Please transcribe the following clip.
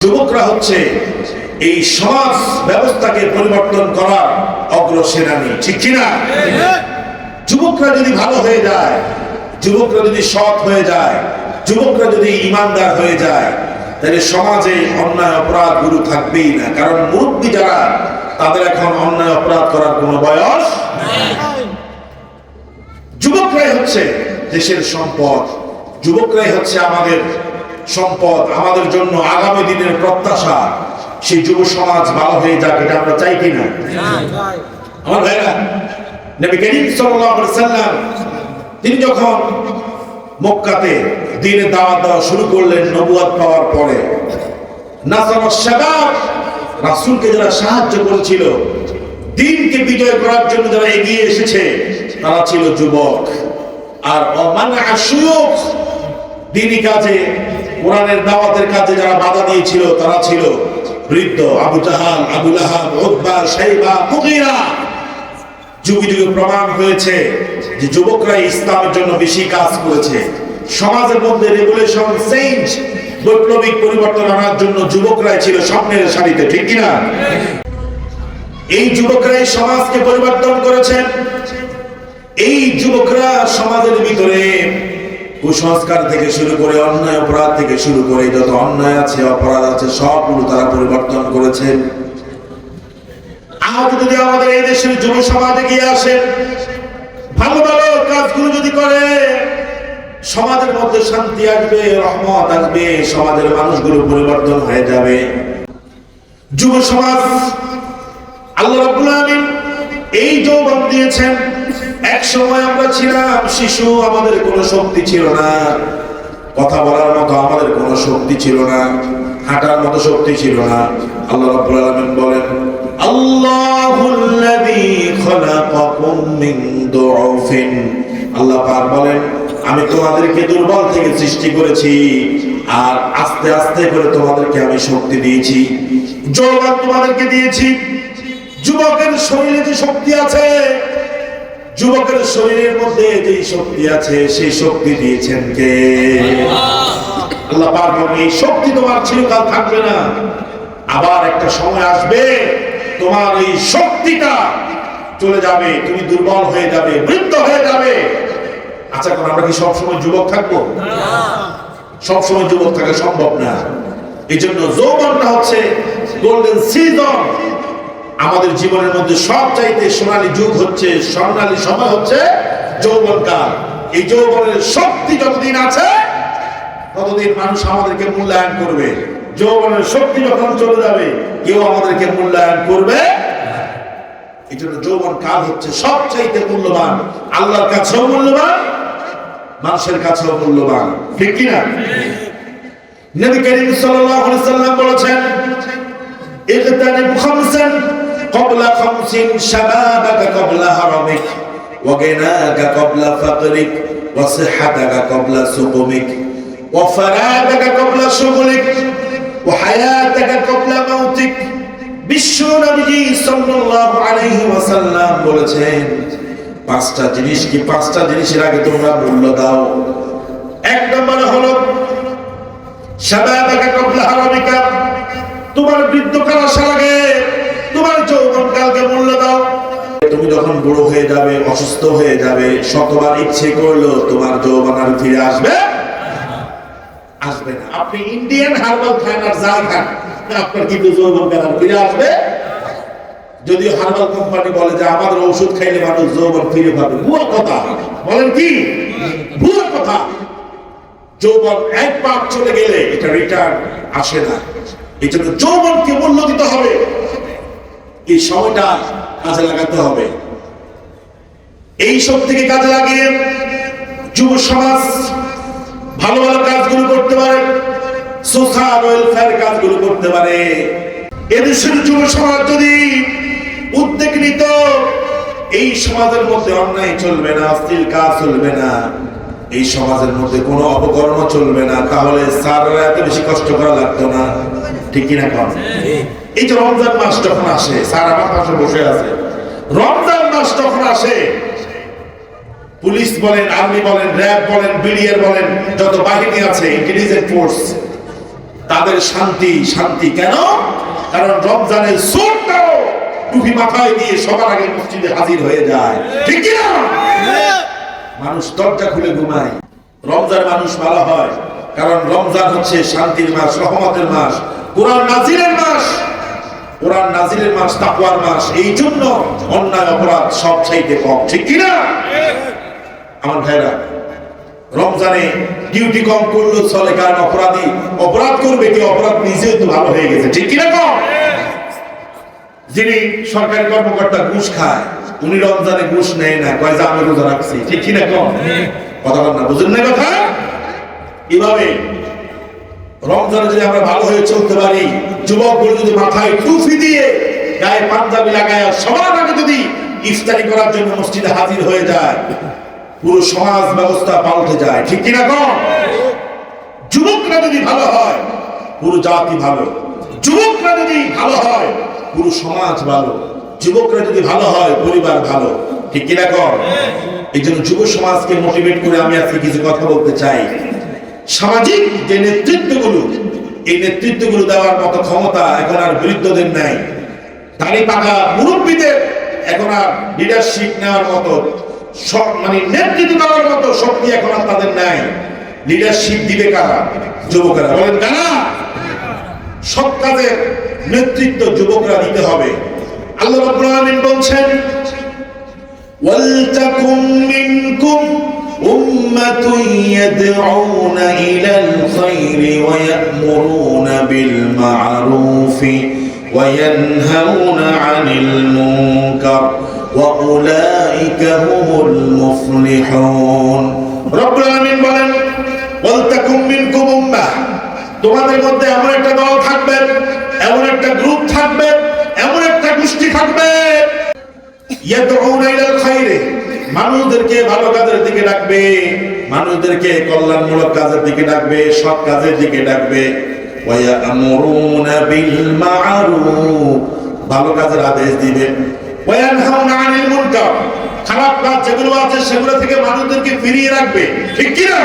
যুবকরা হচ্ছে এই সমাজ ব্যবস্থাকে পরিবর্তন করার অগ্রসেনানী, ঠিক কিনা? যুবকরা যদি ভালো হয়ে যায়, যুবকরা যদি সৎ হয়ে যায়, যুবকরা যদি ইমানদার হয়ে যায়, তাহলে সমাজে অন্যায় অপরাধ গুরু থাকবেই না। কারণ মুরব্বী যারা, তাদের এখন অন্যায় অপরাধ করার কোনো বয়স যুবকরাই হচ্ছে দেশের সম্পদ। যুবকরাই হচ্ছে আমাদের সম্পদ আমাদের জন্য আগামী দিনের প্রত্যাশা সেই যুব সমাজ ভালো হয়ে যাক, এটা আমরা চাই কিনা আমার ভাইরা, নবী করিম সাল্লাম, তিনি যখন মক্কাতে দিনে দেওয়া শুরু করলেন নবুয়াত পাওয়ার পরে রাসূলকে যারা সাহায্য করেছিল, দিনকে বিজয় করার জন্য যারা এগিয়ে এসেছে, তারা ছিল যুবক। আর অমান আশুয়ক দিনই কাজে কোরআনের দাওয়াতের কাজে যারা বাধা দিয়েছিল, তারা ছিল বৃদ্ধ, আবু জাহাল আবুল আহাব উতবা, শাইবা মুগীরা যুগে যুগে প্রমাণ হয়েছে যে যুবকরা ইসলামের জন্য বেশি কাজ করেছে। সমাজের মধ্যে রেগুলেশন চেঞ্জ বৈপ্লবিক পরিবর্তন আনার জন্য যুবকরাই ছিল স্বপ্নের সারিতে, ঠিক কিনা? এই যুবকরাই সমাজকে পরিবর্তন করেছেন। এই যুবকরা কুসংস্কার থেকে শুরু করে অন্যায় অপরাধ থেকে শুরু করে যত অন্যায় আছে, অপরাধ আছে, সবগুলো তারা পরিবর্তন করেছেন আজ যদি আমাদের এই দেশের যুব সমাজে গিয়ে আসে, ভালো ভালো কাজগুলো যদি করে, সমাজের মধ্যে শান্তি আসবে, রহমত আসবে, সমাজের মানুষগুলো পরিবর্তন হয়ে যাবে। যুব সমাজ আল্লাহ রাব্বুল আলামিন এই যৌবন দিয়েছেন। এক সময় আমরা ছিলাম, শিশু, আমাদের কোনো শক্তি ছিল না। কথা বলার মতো আমাদের কোনো শক্তি ছিল না, হাঁটার মতো শক্তি ছিল না। আল্লাহ রাব্বুল আলামিন বলেন, আল্লাহুল্লাযী খলাকাকুম মিন দুউফিন। আল্লাহ পাক বলেন, আমি তোমাদেরকে দুর্বল থেকে সৃষ্টি করেছি আর আস্তে আস্তে করে তোমাদেরকে আমি শক্তি দিয়েছি। যৌবন তোমাদেরকে দিয়েছি। যুবকের শরীরে যে শক্তি আছে যুবকের শরীরের মধ্যে যে শক্তি আছে, সেই শক্তি দিয়েছেন কে? আল্লাহ পাক এই শক্তি তোমার চিরকাল থাকবে না। আবার একটা সময় আসবে, তোমার এই শক্তিটা চলে যাবে, তুমি দুর্বল হয়ে যাবে, বৃদ্ধ হয়ে যাবে। আচ্ছা এখন আমরা কি সবসময় যুবক থাকব? সবসময় যুবক থাকা সম্ভব না। এই জন্য যৌবনটা হচ্ছে গোল্ডেন সিজন আমাদের জীবনের মধ্যে সব চাইতে সোনালী যুগ হচ্ছে, সোনালী সময় হচ্ছে যৌবনকাল। এই যৌবনের শক্তি যতদিন আছে, ততদিন মানুষ আমাদেরকে মূল্যায়ন করবে। যৌবনের শক্তি যখন চলে যাবে, কেউ আমাদেরকে মূল্যায়ন করবে এই জন্য যৌবন কাল হচ্ছে সবচাইতে মূল্যবান। আল্লাহর কাছেও মূল্যবান, মানুষের কাছেও মূল্যবান। ঠিক কিনা? নবী করিম সাল্লাম বলেছেন এটা খামসান قبل خمس شبابك قبل هرمك وغناك قبل فقرك وصحتك قبل سقمك وفراغك قبل شغلك وحياتك قبل موتك বিশ্ব নবীজি সাল্লাল্লাহু আলাইহি ওয়াসাল্লাম বলেছেন পাঁচটা জিনিস কি পাঁচটা জিনিসের আগে তোমরা মূল্য দাও এক নম্বরে হলো শাবাবাকা কবলা হারামিকা তোমার বৃদ্ধকাল আসার আগে তোমার যৌবন কালকে মূল্য দাও। তুমি যখন বুড়ো হয়ে যাবে, অসুস্থ হয়ে যাবে, শতবার ইচ্ছে করল তোমার যৌবন আর ফিরে আসবে আসবে না। আপনি ইন্ডিয়ান হার্বাল খান আর যা খান আপনার কিন্তু যৌবন কাল আর ফিরে আসবে। যদিও হার্বাল কোম্পানি বলে যে আমাদের ওষুধ খাইলে মানুষ যৌবন ফিরে পাবে। ভুয়া কথা। বলেন কি? ভুয়া কথা। যৌবন এক একবার চলে গেলে এটা রিটার্ন আসে না। এই জন্য যৌবনকে মূল্য দিতে হবে। এই সময়টা কাজে লাগাতে হবে। এই শক্তিকে কাজে লাগিয়ে যুব সমাজ ভালো ভালো কাজগুলো করতে পারে সোশ্যাল ওয়েলফেয়ার কাজগুলো করতে পারে। এদেশের যুব সমাজ যদি উদ্যোগ নিত এই সমাজের মধ্যে অন্যায় চলবে না, অশ্লীল কাজ চলবে না। এই সমাজের মধ্যে কোনো অপকর্ম চলবে না, তাহলে স্যাররা এত বেশি কষ্ট করা লাগতো না। ঠিক কিনা কম এই যে রমজান মাস যখন আসে, স্যার আমার পাশে বসে আছে। রমজান মাস যখন আসে, পুলিশ বলেন, আর্মি বলেন, র্যাব বলেন, বিডিআর বলেন, যত বাহিনী আছে, ইন্টেলিজেন্ট ফোর্স, তাদের শান্তি শান্তি। কেন? কারণ রমজানের সোরটাও টুপি মাথায় দিয়ে সবার আগে মসজিদে হাজির হয়ে যায়। ঠিক কি না মানুষ দরজা খুলে ঘুমায়। রমজান মানুষ ভালো হয়, কারণ রমজান হচ্ছে শান্তির মাস, রহমতের মাস, কোরআন নাজিরের মাস। কোরআন নাজিরের মাস, তাকওয়ার মাস, এই জন্য অন্যায় অপরাধ সব চাইতে কম, ঠিক কি না আমার ভাইরা, রমজানে ডিউটি কম করলেও চলে, কারণ অপরাধী অপরাধ করবে কি অপরাধ নিজেও তো ভালো হয়ে গেছে, ঠিক কিনা কম? যিনি সরকারি কর্মকর্তা ঘুষ খায় উনি রমজানে ঘুষ নেয় না, কয় যে আমি রোজা রাখছি, ঠিক কিনা কম কথা বল না বুঝলেন না কথা? এভাবে রমজানে যদি আমরা ভালো হয়ে চলতে পারি, যুবকগুলো যদি মাথায় টুপি দিয়ে গায়ে পাঞ্জাবি লাগায়, সবার আগে যদি ইফতারি করার জন্য মসজিদে হাজির হয়ে যায়, পুরো সমাজ ব্যবস্থা পাল্টে যায়, ঠিক কিনা কম যুবকরা যদি ভালো হয়, পুরো জাতি ভালো। যুবকরা যদি ভালো হয়, পুরো সমাজ ভালো। যুবকরা যদি ভালো হয়, পরিবার ভালো। ঠিক কিনা কর? এই জন্য যুব সমাজকে মোটিভেট করে আমি আজকে কিছু কথা বলতে চাই। সামাজিক যে নেতৃত্বগুলো, এই নেতৃত্বগুলো দেওয়ার মতো ক্ষমতা এখন আর বৃদ্ধদের নাই। দাড়ি পাকা মুরব্বীদের এখন আর লিডারশিপ নেওয়ার মতো মানে নেতৃত্ব দেওয়ার মতো শক্তি এখন আর তাদের নাই। লিডারশিপ দিবে কারা? যুবকেরা। বলেন, কারা? সব কাজের নেতৃত্ব যুবকরা দিতে হবে। আল্লাহ রাব্বুল বলছেন, ওয়ালতাকুম মিনকুম উম্মাতুন ইয়াদউনা ইলাল খায়রি ওয়া ইয়া'মুরুনা বিল মা'রুফি ওয়া ইয়ানহাউনা 'আনিল মুনকার ওয়া উলাইকা হুমুল মুফলিহুন। রব্বুল আলামিন বলেন তোমাদের মধ্যে এমন একটা দল থাকবে, এমন একটা গ্রুপ থাকবে গোষ্ঠী থাকবে। মানুষদেরকে ভালো কাজের দিকে ডাকবে। মানুষদেরকে কল্যাণমূলক কাজের দিকে ডাকবে, সৎ কাজের দিকে ডাকবে। ভালো কাজের আদেশ দিবে। খারাপ কাজ যেগুলো আছে সেগুলো থেকে মানুষদেরকে ফিরিয়ে রাখবে। ঠিক কি না